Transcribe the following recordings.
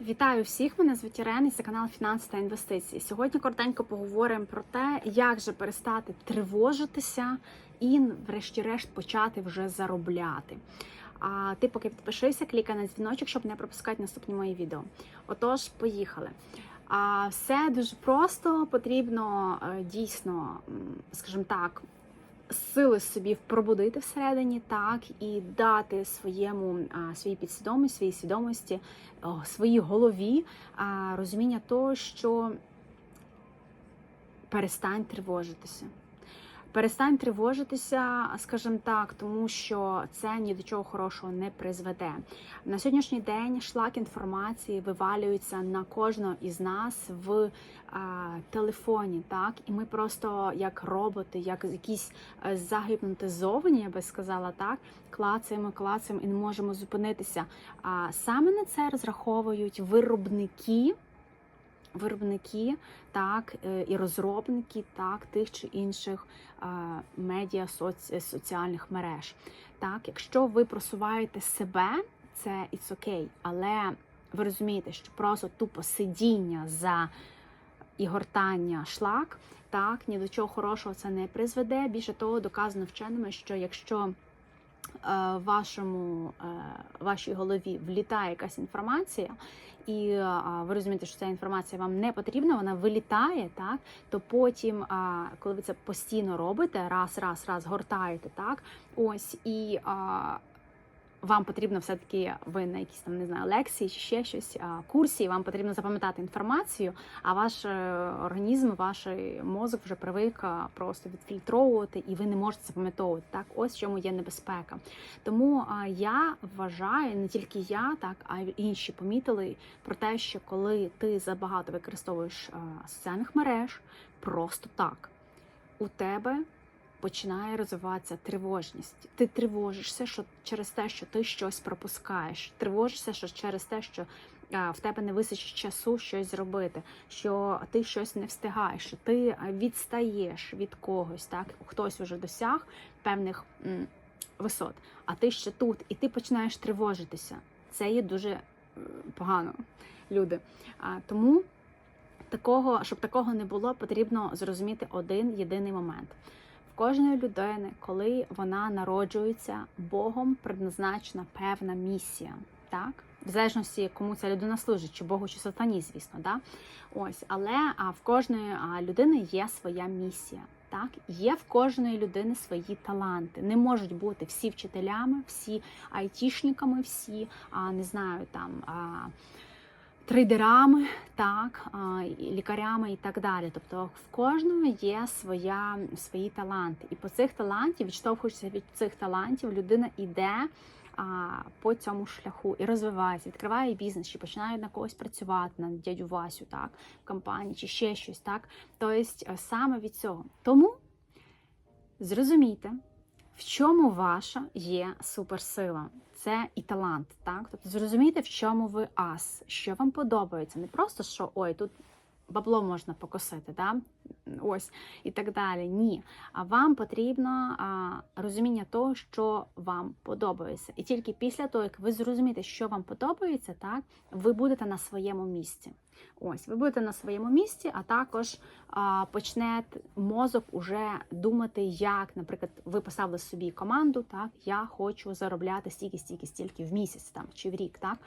Вітаю всіх! Мене звуть Ірена, і це канал Фінанси та інвестиції. Сьогодні коротенько поговоримо про те, як же перестати тривожитися і, врешті-решт, почати вже заробляти. А ти поки підпишися, клікай на дзвіночок, щоб не пропускати наступні мої відео. Отож, поїхали. А все дуже просто потрібно е, дійсно, скажімо так, сили собі пробудити всередині, так і дати своєму своїй підсвідомості, своїй свідомості, своїй голові розуміння того, що перестань тривожитися. Перестань тривожитися, скажімо так, тому що це ні до чого хорошого не призведе. На сьогоднішній день шлак інформації вивалюється на кожного із нас в а, телефоні, так і ми просто як роботи, як якісь е, загіпнотизовані, я би сказала, так клацаємо, клацаємо і не можемо зупинитися. А саме на це розраховують виробники виробники, так е, і розробники, так тих чи інших е, медіа соціальних мереж. Так, якщо ви просуваєте себе, це it's окей, але ви розумієте, що просто тупо сидіння за і гортання шлак, так ні до чого хорошого це не призведе. Більше того, доказано вченими, що якщо вашому е, вашій голові влітає якась інформація, і е, ви розумієте, що ця інформація вам не потрібна, вона вилітає, так то потім, е, коли ви це постійно робите, раз, раз, раз гортаєте, так ось і. Е, вам потрібно все-таки ви на якісь там не знаю лекції чи ще щось курсі. Вам потрібно запам'ятати інформацію, а ваш е, організм, ваш мозок вже привик просто відфільтровувати, і ви не можете запам'ятовувати. Так, ось в чому є небезпека. Тому я вважаю, не тільки я, так а й інші помітили про те, що коли ти забагато використовуєш соціальних мереж, просто так у тебе починає розвиватися тривожність. Ти тривожишся, що через те, що ти щось пропускаєш. Тривожишся, що через те, що а, в тебе не вистачить часу щось зробити, що ти щось не встигаєш, що ти відстаєш від когось, так хтось уже досяг певних висот, а ти ще тут, і ти починаєш тривожитися. Це є дуже е, погано, люди. Тому такого, щоб такого не було, потрібно зрозуміти один єдиний момент. Кожної людини, коли вона народжується, Богом предназначена певна місія. Так? В залежності, кому ця людина служить, чи Богу, чи сатані, звісно, да? Ось, але а в кожної людини є своя місія. Так, є в кожної людини свої таланти. Не можуть бути всі вчителями, всі айтішниками, всі а, не знаю там. А, трейдерами, так, лікарями і так далі. Тобто в кожного є своя, свої таланти. І по цих талантів, відштовхуючись від цих талантів, людина йде по цьому шляху і розвивається, відкриває бізнес, чи починає на когось працювати, на дядю Васю, так, в компанії, чи ще щось. так. Тобто саме від цього. Тому зрозумійте. В чому ваша є суперсила? Це і талант, так? Тобто зрозумійте, в чому ви ас, що вам подобається. Не просто що ой, тут бабло можна покосити, да? Ось і так далі. Ні. А вам потрібно а, розуміння того, що вам подобається. І тільки після того, як ви зрозумієте, що вам подобається, так, ви будете на своєму місці. Ось, ви будете на своєму місці, а також а, почне мозок уже думати, як, наприклад, ви поставили собі команду, так, я хочу заробляти стільки, стільки, стільки в місяць там, чи в рік. так.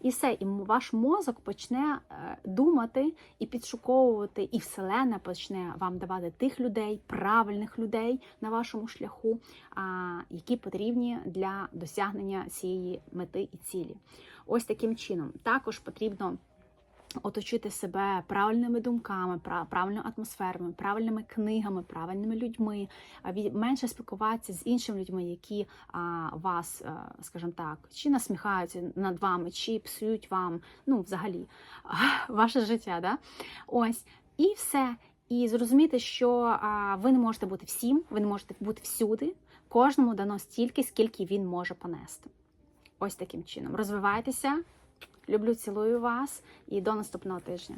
І все, і ваш мозок почне е, думати і підшуковувати, і вселена почне вам давати тих людей, правильних людей на вашому шляху, які потрібні для досягнення цієї мети і цілі. Ось таким чином. Також потрібно. Оточити себе правильними думками, правильною атмосферою, правильними книгами, правильними людьми, менше спілкуватися з іншими людьми, які вас, скажімо так, чи насміхаються над вами, чи псують вам, ну, взагалі, ваше життя. Да? Ось, і все. І зрозуміти, що ви не можете бути всім, ви не можете бути всюди. Кожному дано стільки, скільки він може понести. Ось таким чином. Розвивайтеся. Люблю, цілую вас і до наступного тижня.